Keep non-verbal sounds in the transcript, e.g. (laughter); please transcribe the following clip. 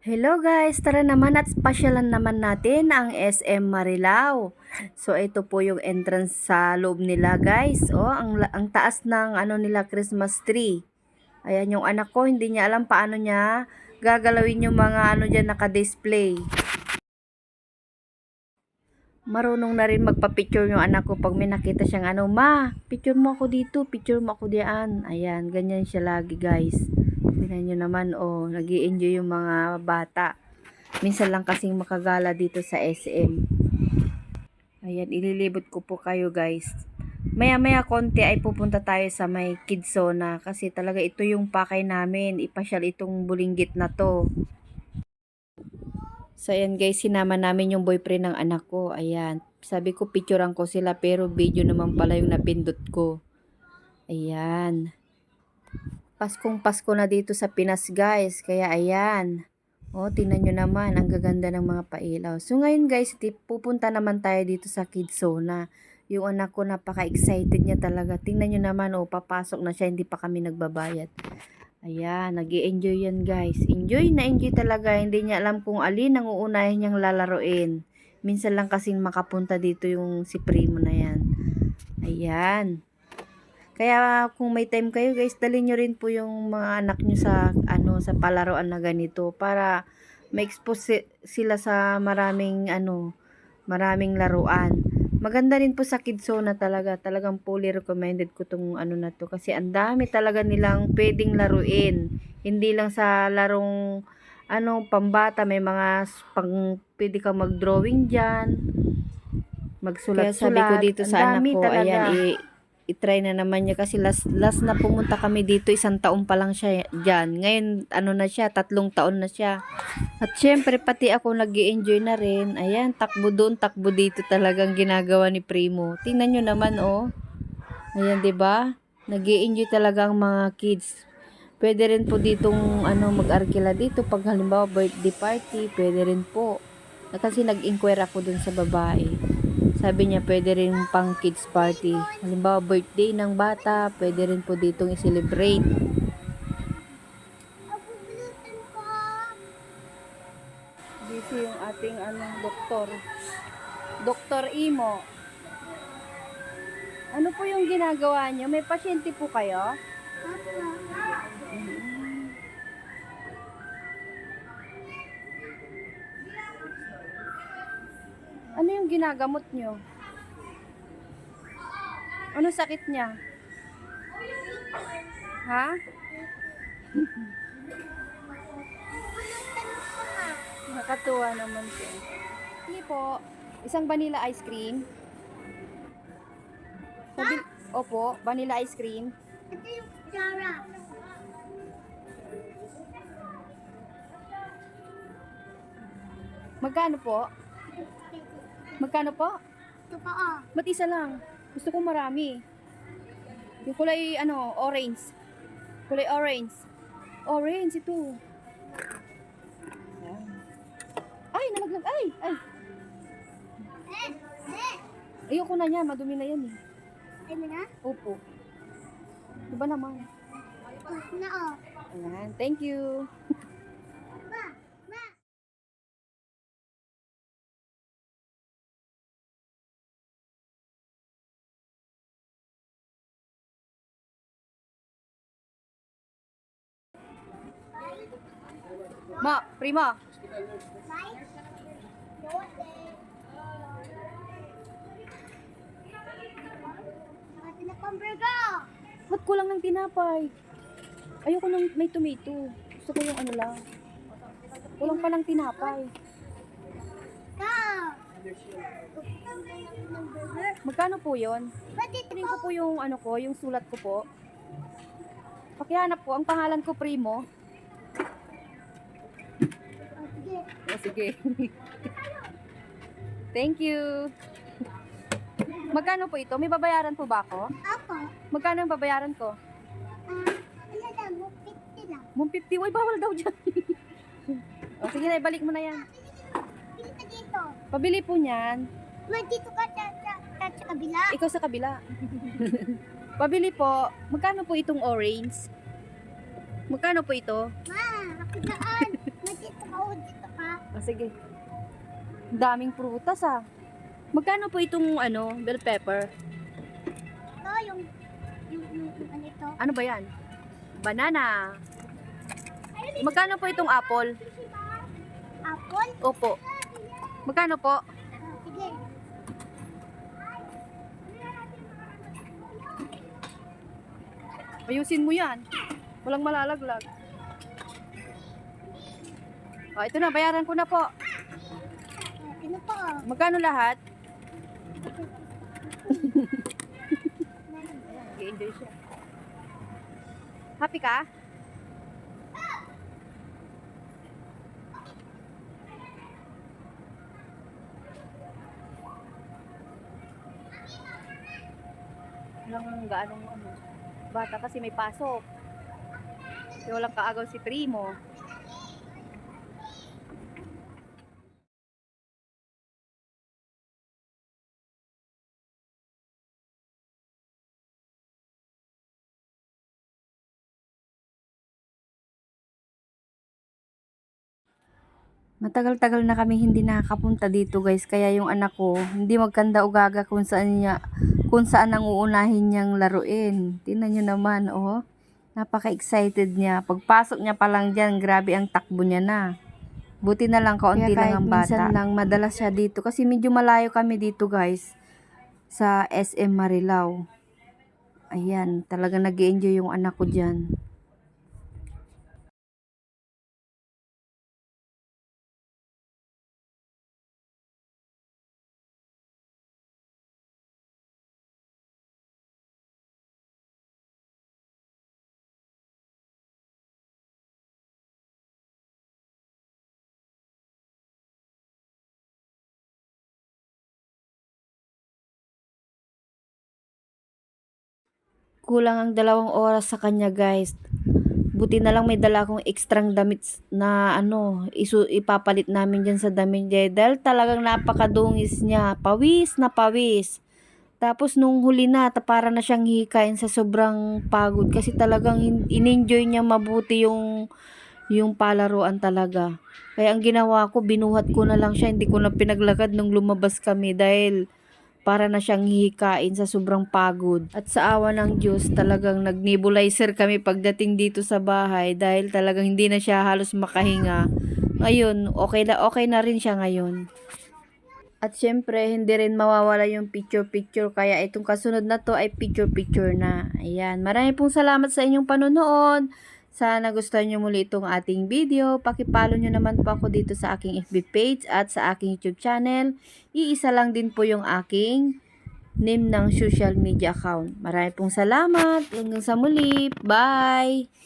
Hello guys, tara naman at pasyalan naman natin ang SM Marilao. So ito po yung entrance sa loob nila guys. Oh, ang ang taas ng ano nila Christmas tree. Ayan yung anak ko, hindi niya alam paano niya gagalawin yung mga ano diyan naka-display. Marunong na rin magpa-picture yung anak ko pag may nakita siyang ano, ma, picture mo ako dito, picture mo ako diyan. Ayan, ganyan siya lagi guys. Tingnan nyo naman, oh, nag enjoy yung mga bata. Minsan lang kasing makagala dito sa SM. Ayan, ililibot ko po kayo guys. Maya-maya konti ay pupunta tayo sa may kids zona kasi talaga ito yung pakay namin. Ipasyal itong bulinggit na to. So ayan guys, sinama namin yung boyfriend ng anak ko. Ayan, sabi ko picturean ko sila pero video naman pala yung napindot ko. Ayan. Paskong Pasko na dito sa Pinas guys. Kaya ayan. O, tingnan nyo naman. Ang gaganda ng mga pailaw. So ngayon guys, pupunta naman tayo dito sa Kids Zona. Yung anak ko napaka-excited niya talaga. Tingnan nyo naman, oh, papasok na siya. Hindi pa kami nagbabayad. Ayan, nag enjoy yan guys. Enjoy na enjoy talaga. Hindi niya alam kung alin ang uunahin niyang lalaroin. Minsan lang kasing makapunta dito yung si Primo na yan. Ayan. Kaya kung may time kayo guys, dalhin nyo rin po yung mga anak nyo sa ano sa palaruan na ganito para ma-expose si- sila sa maraming ano, maraming laruan. Maganda rin po sa Kids Zone na talaga. Talagang fully recommended ko tong ano na to kasi ang dami talaga nilang pwedeng laruin. Hindi lang sa larong ano pambata, may mga pang pwede kang mag-drawing diyan. Magsulat-sulat. Kaya sabi ko dito sa anak ko, ayan, i- i-try na naman niya kasi last, last na pumunta kami dito, isang taon pa lang siya dyan. Ngayon, ano na siya, tatlong taon na siya. At syempre, pati ako nag enjoy na rin. Ayan, takbo doon, takbo dito talagang ginagawa ni Primo. Tingnan nyo naman, oh. Ayan, ba? nag enjoy talaga ang mga kids. Pwede rin po ditong ano, mag-arkila dito pag halimbawa birthday party, pwede rin po. Kasi nag-inquire ako dun sa babae. Sabi niya pwede rin pang kids party. Halimbawa birthday ng bata, pwede rin po ditong i-celebrate. Busy yung ating ano, doktor. Doktor Imo. Ano po yung ginagawa niyo? May pasyente po kayo? Ano yung ginagamot niyo? Ano sakit niya? Ha? Nakatuwa naman po. Hindi po. Isang vanilla ice cream. Sabi, opo, vanilla ice cream. Ito yung Zara. Magkano po? Magkano po? Ito pa oh. Ba't isa lang? Gusto ko marami. Yung kulay, ano, orange. Kulay orange. Orange, ito. Ay, nalaglag. Ay, ay. Ayoko na niya, madumi na yan eh. Ay mo na? Opo. Diba naman? Na oh. Ayan, thank you. (laughs) Ma, prima. Ba't kulang ng tinapay? Ayoko ng may tomato. Gusto ko yung ano lang. Kulang pa ng tinapay. Magkano po ito Tingin ko po yung ano ko, yung sulat ko po. Pakihanap po, ang pangalan ko Primo. O sige. Thank you. Magkano po ito? May babayaran po ba ako? Ako. Magkano yung babayaran ko? Ah, ano lang, mo 50 lang. 150. Uy, bawal daw dyan. (laughs) o sige na, ibalik mo na yan. Pili ka dito. Pabili po niyan. Ma, dito ka sa, sa, sa, sa kabila. Ikaw sa kabila. (laughs) Pabili po. Magkano po itong orange? Magkano po ito? Ma, ako daan. Ma, dito ka Ah, sige. Daming prutas ah. Magkano po itong ano, bell pepper? Ito, yung, yung, yung, yung ano ito. Ano ba yan? Banana. Magkano po itong apple? Apple. Opo. Magkano po? Sige. Ayusin mo yan. Walang malalaglag. Oh, ito na, bayaran ko na po. Ah, Ano po? Magkano lahat? Nag-enjoy siya. Happy ka? Walang gaanong ano. Bata kasi may pasok. Kasi walang kaagaw si Primo. Matagal-tagal na kami hindi nakakapunta dito guys. Kaya yung anak ko, hindi magkanda ugaga kung saan niya, kung saan ang uunahin niyang laruin. Tingnan niyo naman, oh. Napaka-excited niya. Pagpasok niya pa lang dyan, grabe ang takbo niya na. Buti na lang kaunti lang ang bata. minsan lang madalas siya dito. Kasi medyo malayo kami dito guys. Sa SM Marilao. Ayan, talaga nag enjoy yung anak ko dyan. Kulang ang dalawang oras sa kanya guys. Buti na lang may dala akong ekstrang damit na ano, isu ipapalit namin dyan sa damit niya. Dahil talagang napakadungis niya. Pawis na pawis. Tapos nung huli na, para na siyang hikain sa sobrang pagod. Kasi talagang in-enjoy niya mabuti yung, yung palaruan talaga. Kaya ang ginawa ko, binuhat ko na lang siya. Hindi ko na pinaglakad nung lumabas kami. Dahil para na siyang hihikain sa sobrang pagod. At sa awa ng Diyos, talagang nag-nebulizer kami pagdating dito sa bahay dahil talagang hindi na siya halos makahinga. Ngayon, okay na, okay na rin siya ngayon. At syempre, hindi rin mawawala yung picture-picture. Kaya itong kasunod na to ay picture-picture na. Ayan. Marami pong salamat sa inyong panonood. Sana gustuhan nyo muli itong ating video. Pakipalo nyo naman po ako dito sa aking FB page at sa aking YouTube channel. Iisa lang din po yung aking name ng social media account. Marami pong salamat. Hanggang sa muli. Bye!